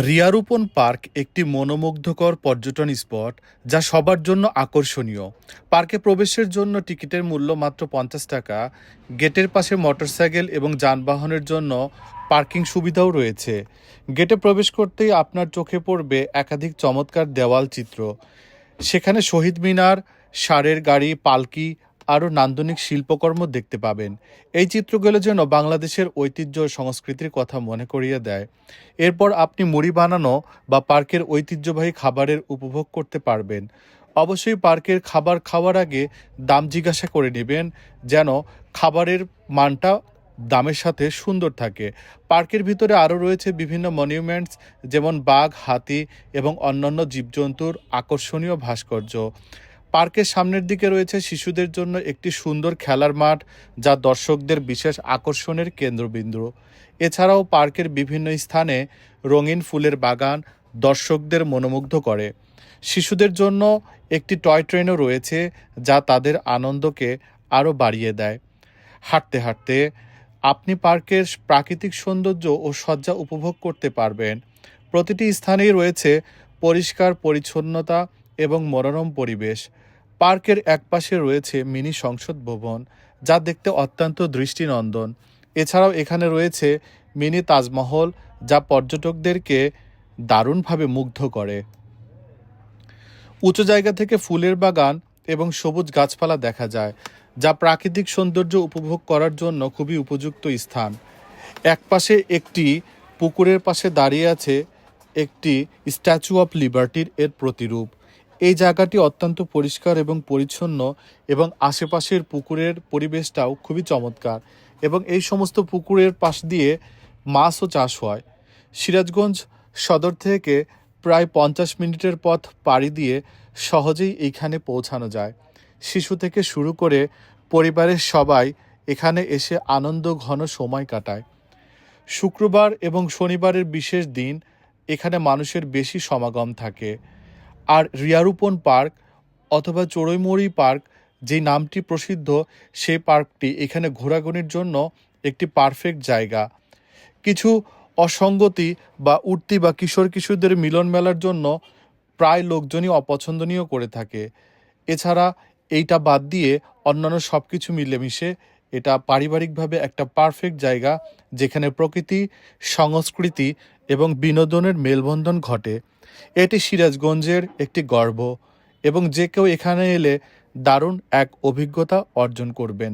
রিয়ারুপন park একটি মনোমুগ্ধকর পর্যটন স্পট যা সবার জন্য আকর্ষণীয়। পার্কে প্রবেশের জন্য টিকিটের মূল্য মাত্র পঞ্চাশ টাকা। গেটের পাশে মোটরসাইকেল এবং যানবাহনের জন্য পার্কিং সুবিধাও রয়েছে। গেটে প্রবেশ করতেই আপনার চোখে পড়বে একাধিক চমৎকার দেওয়াল চিত্র। সেখানে শহীদ মিনার ষাঁড়ের গাড়ি, পালকি আরও নান্দনিক শিল্পকর্ম দেখতে পাবেন। এই চিত্রগুলো যেন বাংলাদেশের ঐতিহ্য সংস্কৃতির কথা মনে করিয়ে দেয়। এরপর আপনি মুড়ি বানানো বা পার্কের ঐতিহ্যবাহী খাবারের উপভোগ করতে পারবেন। অবশ্যই পার্কের খাবার খাওয়ার আগে দাম জিজ্ঞাসা করে নেবেন যেন খাবারের মানটা দামের সাথে সুন্দর থাকে। পার্কের ভিতরে আরও রয়েছে বিভিন্ন মনিউমেন্টস যেমন বাঘ, হাতি এবং অন্যান্য জীবজন্তুর আকর্ষণীয় ভাস্কর্য। পার্কের সামনের দিকে রয়েছে শিশুদের জন্য একটি সুন্দর খেলার মাঠ, যা দর্শকদের বিশেষ আকর্ষণের কেন্দ্রবিন্দু। এছাড়াও পার্কের বিভিন্ন স্থানে রঙিন ফুলের বাগান দর্শকদের মনোমুগ্ধ করে। শিশুদের জন্য একটি টয় ট্রেনও রয়েছে, যা তাদের আনন্দকে আরও বাড়িয়ে দেয়। হাঁটতে হাঁটতে আপনি পার্কের প্রাকৃতিক সৌন্দর্য ও সজ্জা উপভোগ করতে পারবেন। প্রতিটি স্থানেই রয়েছে পরিষ্কার পরিচ্ছন্নতা এবং মনোরম পরিবেশ। পার্কের একপাশে রয়েছে মিনি সংসদ ভবন, যা দেখতে অত্যন্ত দৃষ্টিনন্দন। এছাড়াও এখানে রয়েছে মিনি তাজমহল, যা পর্যটকদেরকে দারুণভাবে মুগ্ধ করে। উঁচু জায়গা থেকে ফুলের বাগান এবং সবুজ গাছপালা দেখা যায়, যা প্রাকৃতিক সৌন্দর্য উপভোগ করার জন্য খুবই উপযুক্ত স্থান। একপাশে একটি পুকুরের পাশে দাঁড়িয়ে আছে একটি স্ট্যাচু অফ লিবার্টির এর প্রতিরূপ। এই জায়গাটি অত্যন্ত পরিষ্কার এবং পরিচ্ছন্ন এবং আশেপাশের পুকুরের পরিবেশটাও খুবই চমৎকার এবং এই সমস্ত পুকুরের পাশ দিয়ে মাছও চাষ হয়। সিরাজগঞ্জ সদর থেকে প্রায় পঞ্চাশ মিনিটের পথ পাড়ি দিয়ে সহজেই এইখানে পৌঁছানো যায়। শিশু থেকে শুরু করে পরিবারের সবাই এখানে এসে আনন্দ ঘন সময় কাটায়। শুক্রবার এবং শনিবারের বিশেষ দিন এখানে মানুষের বেশি সমাগম থাকে। আর রিয়ারুপন পার্ক অথবা চড়ুইমড়ি পার্ক, যে নামটি প্রসিদ্ধ সেই পার্কটি এখানে ঘোরাঘুরির জন্য একটি পারফেক্ট জায়গা। কিছু অসঙ্গতি বা উঠতি বা কিশোর কিশোরদের মিলন মেলার জন্য প্রায় লোকজনই অপছন্দনীয় করে থাকে। এছাড়া এইটা বাদ দিয়ে অন্যান্য সব কিছু মিলেমিশে এটা পারিবারিকভাবে একটা পারফেক্ট জায়গা, যেখানে প্রকৃতি, সংস্কৃতি এবং বিনোদনের মেলবন্ধন ঘটে। এটি সিরাজগঞ্জের একটি গর্ব এবং যে কেউ এখানে এলে দারুণ এক অভিজ্ঞতা অর্জন করবেন।